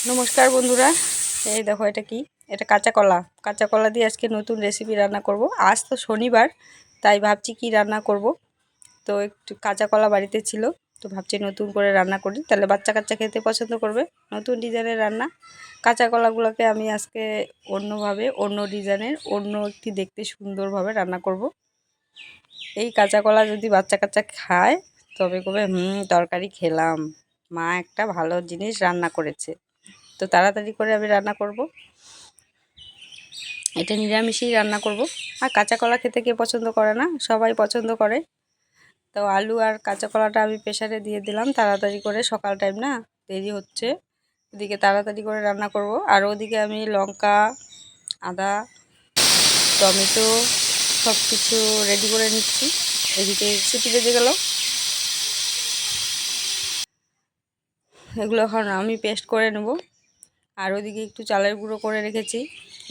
নমস্কার বন্ধুরা। এই দেখো এটা কি? এটা কাঁচা কলা। কাঁচা কলা দিয়ে আজকে নতুন রেসিপি রান্না করব। আজ তো শনিবার, তাই ভাবছি কি রান্না করব। তো একটু কাঁচা কলা বাড়িতে ছিল, তো ভাবছি নতুন করে রান্না করি। তাহলে বাচ্চা কাচ্চা খেতে পছন্দ করবে। নতুন ডিজাইনের রান্না। কাঁচা কলাগুলোকে আমি আজকে অন্যভাবে, অন্য ডিজাইনের অন্য একটি দেখতে সুন্দরভাবে রান্না করব। এই কাঁচা কলা যদি বাচ্চা কাচ্চা খায়, তবে কবে, হুম, তরকারি খেলাম। মা একটা ভালো জিনিস রান্না করেছে। তো তাড়াতাড়ি করে আমি রান্না করব। এটা নিরামিষই রান্না করব। আর কাঁচা কলা খেতে কে পছন্দ করে না? সবাই পছন্দ করে। তো আলু আর কাঁচা কলাটা আমি প্রেশারে দিয়ে দিলাম তাড়াতাড়ি করে। সকাল টাইম না, দেরি হচ্ছে। এদিকে তাড়াতাড়ি করে রান্না করব। আর ওদিকে আমি লঙ্কা, আদা, টমেটো সব কিছু রেডি করে নিচ্ছি। এদিকে সিটি বেজে গেল। এগুলো এখন আমি পেস্ট করে নেব। আর ওদিকে একটু চালের গুঁড়ো করে রেখেছি।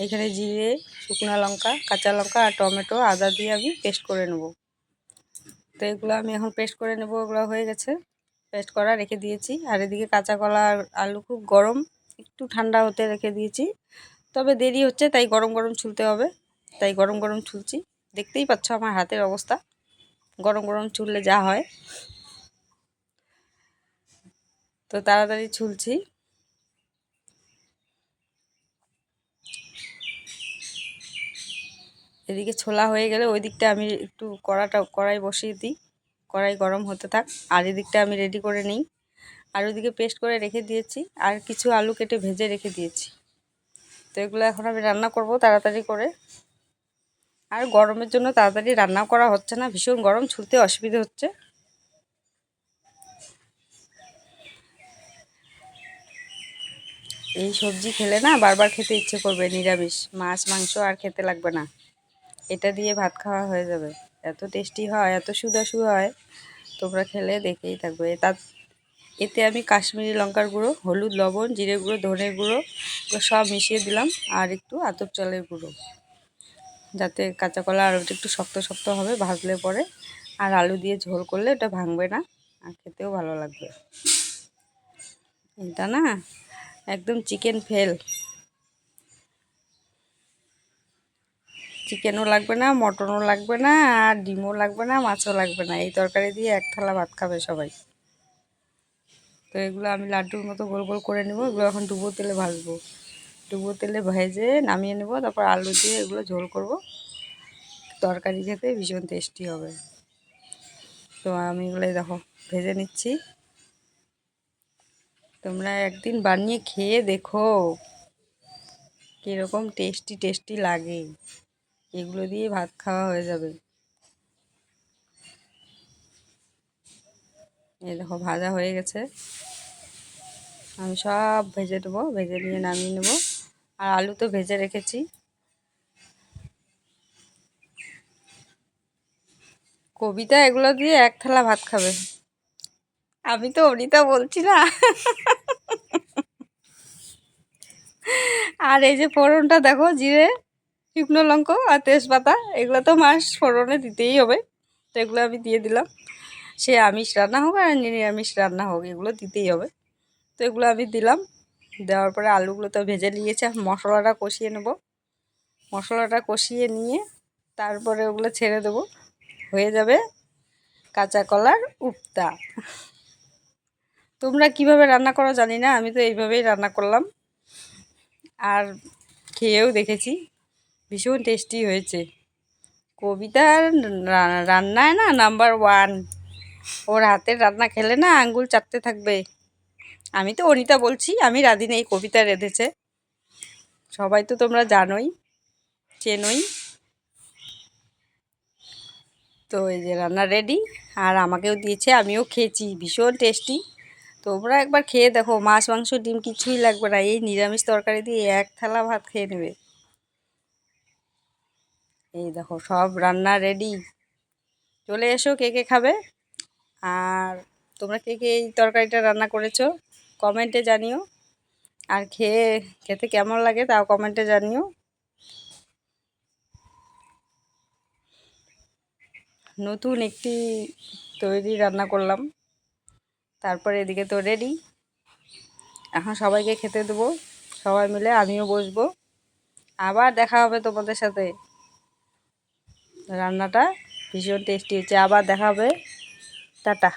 এখানে জিরে, শুকনো লঙ্কা, কাঁচা লঙ্কা আর টমেটো আদা দিয়ে আমি পেস্ট করে নেব। তো এগুলো আমি এখন পেস্ট করে নেব, ওগুলো হয়ে গেছে। পেস্ট করা রেখে দিয়েছি। আর এদিকে কাঁচা কলা আর আলু খুব গরম, একটু ঠান্ডা হতে রেখে দিয়েছি। তবে দেরি হচ্ছে, তাই গরম গরম ছুলতে হবে। তাই গরম গরম ছুলছি। দেখতেই পাচ্ছ আমার হাতের অবস্থা। গরম গরম ছুললে যা হয়। তো তাড়াতাড়ি ছুলছি। এদিকে ছোলা হয়ে গেলে ওই দিকটা আমি একটু কড়াটা, কড়াই বসিয়ে দিই। কড়াই গরম হতে থাক। আর এদিকটা আমি রেডি করে নিই। আর ওইদিকে পেস্ট করে রেখে দিয়েছি। আর কিছু আলু কেটে ভেজে রেখে দিয়েছি। তো এগুলো এখন আমি রান্না করব তাড়াতাড়ি করে। আর গরমের জন্য তাড়াতাড়ি রান্নাও করা হচ্ছে না। ভীষণ গরম ছুটতে অসুবিধে হচ্ছে। এই সবজি খেলে না বারবার খেতে ইচ্ছে করবে, নিরামিষ। মাছ, মাংস আর খেতে লাগবে না। এটা দিয়ে ভাত খাওয়া হয়ে যাবে। এত টেস্টি হয়, এত সুদাসু হয়, তোমরা খেলে দেখেই থাকবে। তা এতে আমি কাশ্মীরি লঙ্কার গুঁড়ো, হলুদ, লবণ, জিরে গুঁড়ো, ধনে গুঁড়ো সব মিশিয়ে দিলাম, আর একটু আতপ চালের গুঁড়ো। যাতে কাঁচা কলা আর একটু শক্ত শক্ত হবে, ভাজলে পরে। আর আলু দিয়ে ঝোল করলে ওটা ভাঙবে না, আর খেতেও ভালো লাগবে। এটা না, একদম চিকেন ফেল। চিকেনও লাগবে না, মটনও লাগবে না, আর ডিমও লাগবে না, মাছও লাগবে না। এই তরকারি দিয়ে এক থালা ভাত খাবে সবাই। তো এগুলো আমি লাড্ডুর মতো গোল গোল করে নেব, এগুলো এখন ডুবো তেলে ভাজবো। ডুবো তেলে ভেজে নামিয়ে নেব, তারপর আলু দিয়ে এগুলো ঝোল করব। তরকারি খেতে ভীষণ টেস্টি হবে। তো আমি এগুলো দেখো, ভেজে নিচ্ছি। তোমরা একদিন বানিয়ে খেয়ে দেখো, কীরকম টেস্টি টেস্টি লাগে। এগুলো দিয়ে ভাত খাওয়া হয়ে যাবে। এই দেখো, ভাজা হয়ে গেছে। আমি সব ভেজে দেবো ভেজে নিয়ে নামিয়ে নেব। আর আলু তো ভেজে রেখেছি। কবিতা এগুলো দিয়ে এক থালা ভাত খাবে। আমি তো অনিতা বলছি না। আর এই যে ফোড়নটা দেখো, জিরে শুকনো লঙ্কা আর তেজপাতা, এগুলো তো মাছ ফোড়নে দিতেই হবে। তো এগুলো আমি দিয়ে দিলাম। সে আমিষ রান্না হোক আর নিরামিষ রান্না হোক, এগুলো দিতেই হবে। তো এগুলো আমি দিলাম। দেওয়ার পরে আলুগুলো তো ভেজে নিয়েছি মশলাটা কষিয়ে নেব। মশলাটা কষিয়ে নিয়ে তারপরে ওগুলো ছেড়ে দেব। হয়ে যাবে কাঁচা কলার উপ্তা। তোমরা কীভাবে রান্না করো জানি না, আমি তো এইভাবেই রান্না করলাম। আর খেয়েও দেখেছি। ভীষণ টেস্টি হয়েছে। কবিতার রান্নায় না নাম্বার ওয়ান ওর হাতের রান্না খেলে না আঙ্গুল চাটতে থাকবে। আমি তো অনিতা বলছি, আমি রাধিন এই কবিতা রেঁধেছে। সবাই তো তোমরা জানোই, চেনই। তো এই যে রান্না রেডি আর আমাকেও দিয়েছে, আমিও খেয়েছি, ভীষণ টেস্টি তোমরা একবার খেয়ে দেখো, মাছ, মাংস, ডিম, কিছুই লাগবে না। এই নিরামিষ তরকারি দিয়ে এক থালা ভাত খেয়ে নেবে। এই দেখো, সব রান্না রেডি চলে এসো, কে কে খাবে? আর তোমরা কে কে এই তরকারিটা রান্না করেছ? কমেন্টে জানিও। আর খেয়ে, খেতে কেমন লাগে তাও কমেন্টে জানিও। নতুন একটি তৈরি রান্না করলাম। তারপরে এদিকে তো রেডি এখন সবাইকে খেতে দেবো। সবাই মিলে আমিও বসবো। আবার দেখা হবে তোমাদের সাথে। রান্নাটা ভীষণ টেস্টি হয়েছে। আবার দেখা হবে টাটা।